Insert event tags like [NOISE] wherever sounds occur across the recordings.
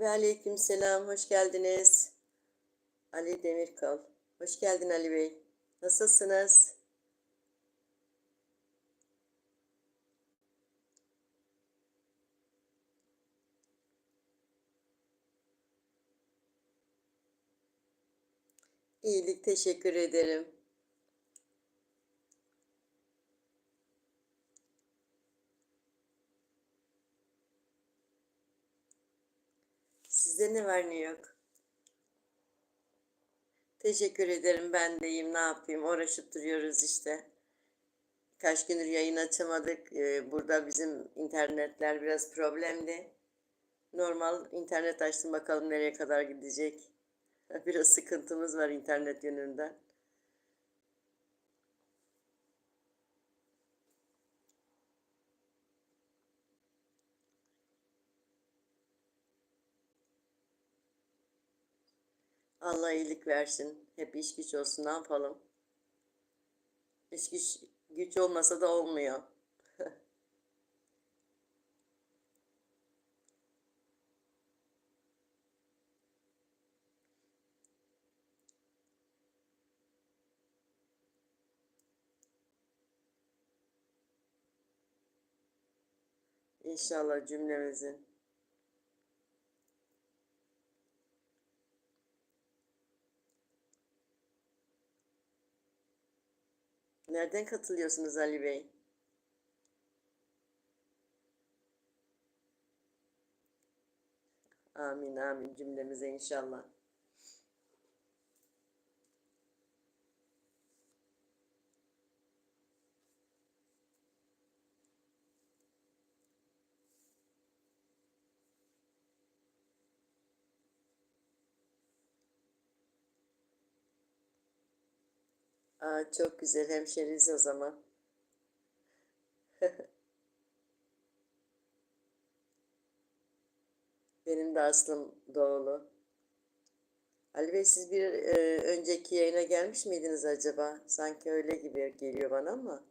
Ve aleyküm selam, hoş geldiniz. Ali Demirkol. Hoş geldin Ali Bey. Nasılsınız? İyilik, teşekkür ederim. Ne var ne yok? Teşekkür ederim. Ben de iyiyim. Ne yapayım? Uğraşıp duruyoruz işte. Kaç gündür yayın açamadık. Ee, burada bizim internetler biraz problemli. Normal internet açtım bakalım nereye kadar gidecek. [LAUGHS] Biraz sıkıntımız var internet yönünden. Allah iyilik versin. Hep iş güç olsun. Ne yapalım? İş güç, güç olmasa da olmuyor. [LAUGHS] İnşallah cümlemizin. Nereden katılıyorsunuz Ali Bey? Amin amin cümlemize inşallah. Aa, çok güzel hemşeriz o zaman. [LAUGHS] Benim de aslım doğulu. Ali Bey siz bir e, önceki yayına gelmiş miydiniz acaba? Sanki öyle gibi geliyor bana ama.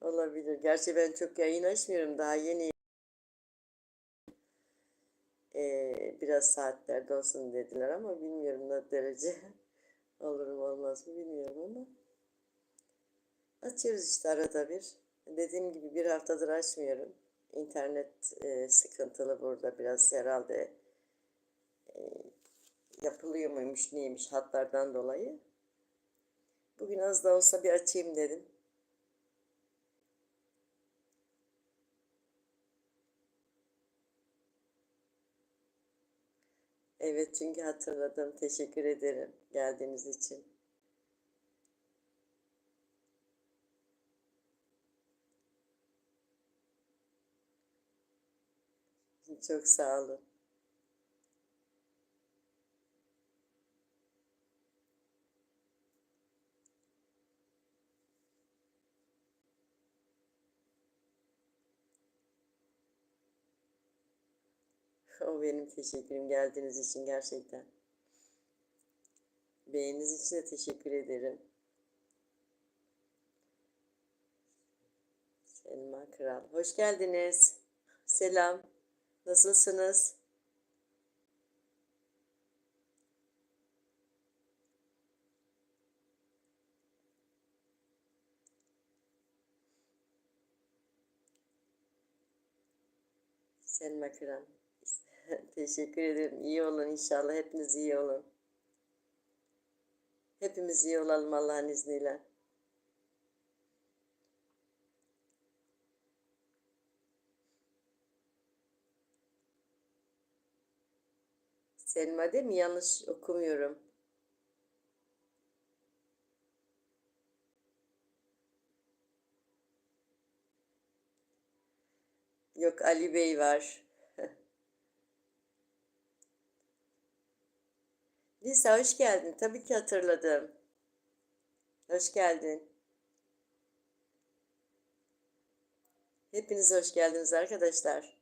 Olabilir. Gerçi ben çok yayın açmıyorum. Daha yeni Ee, biraz saatlerde olsun dediler ama bilmiyorum ne derece [LAUGHS] olur mu olmaz mı bilmiyorum ama açıyoruz işte arada bir. Dediğim gibi bir haftadır açmıyorum. İnternet e, sıkıntılı burada biraz herhalde e, yapılıyor muymuş neymiş hatlardan dolayı. Bugün az da olsa bir açayım dedim. Evet çünkü hatırladım. Teşekkür ederim geldiğiniz için. Çok sağ olun. [LAUGHS] O benim teşekkürüm geldiğiniz için gerçekten. Beğeniniz için de teşekkür ederim. Selma Kral. Hoş geldiniz. Selam. Nasılsınız? Selma Kral. [LAUGHS] Teşekkür ederim. İyi olun inşallah. Hepiniz iyi olun. Hepimiz iyi olalım Allah'ın izniyle. Selma değil mi? Yanlış okumuyorum. Yok Ali Bey var. Lisa hoş geldin. Tabii ki hatırladım. Hoş geldin. Hepiniz hoş geldiniz arkadaşlar.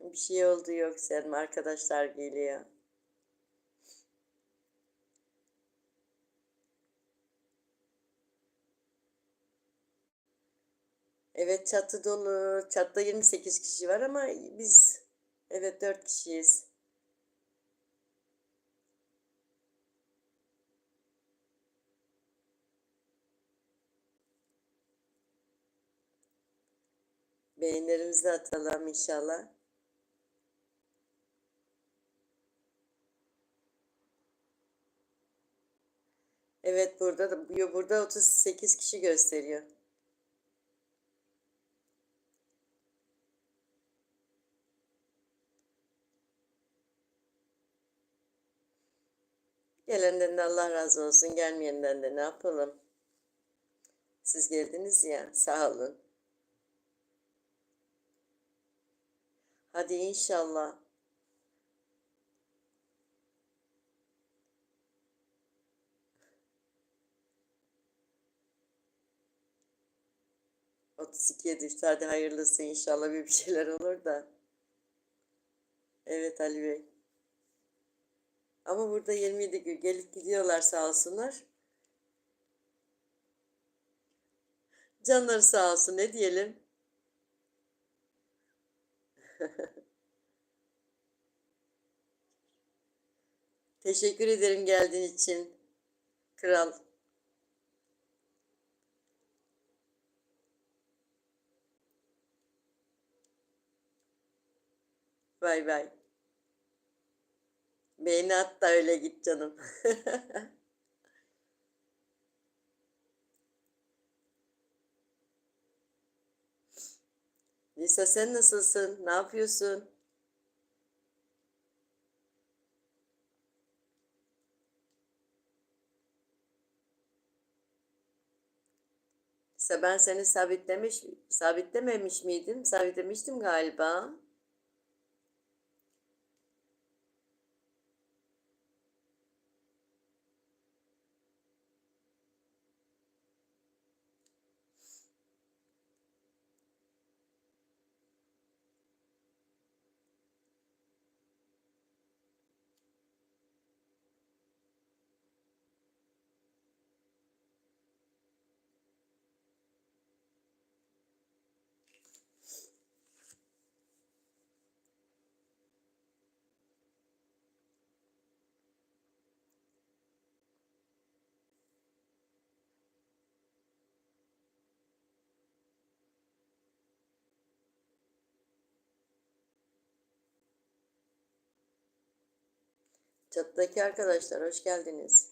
Bir şey oldu yok Selma arkadaşlar geliyor. Evet çatı dolu. Çatta 28 kişi var ama biz evet 4 kişiyiz. Beğenilerimizi atalım inşallah. Evet burada da burada 38 kişi gösteriyor. Gelenden de Allah razı olsun, gelmeyenden de ne yapalım? Siz geldiniz ya, sağ olun. Hadi inşallah. Otuz ikiye hayırlısı inşallah bir şeyler olur da. Evet Ali Bey. Ama burada 27 gün gelip gidiyorlar sağ olsunlar. Canları sağ olsun ne diyelim. [LAUGHS] Teşekkür ederim geldiğin için. Kral. Bay bay. Beğeni at da öyle git canım. [LAUGHS] Lisa sen nasılsın? Ne yapıyorsun? Lisa ben seni sabitlemiş, sabitlememiş miydim? Sabitlemiştim galiba. Çattaki arkadaşlar hoş geldiniz.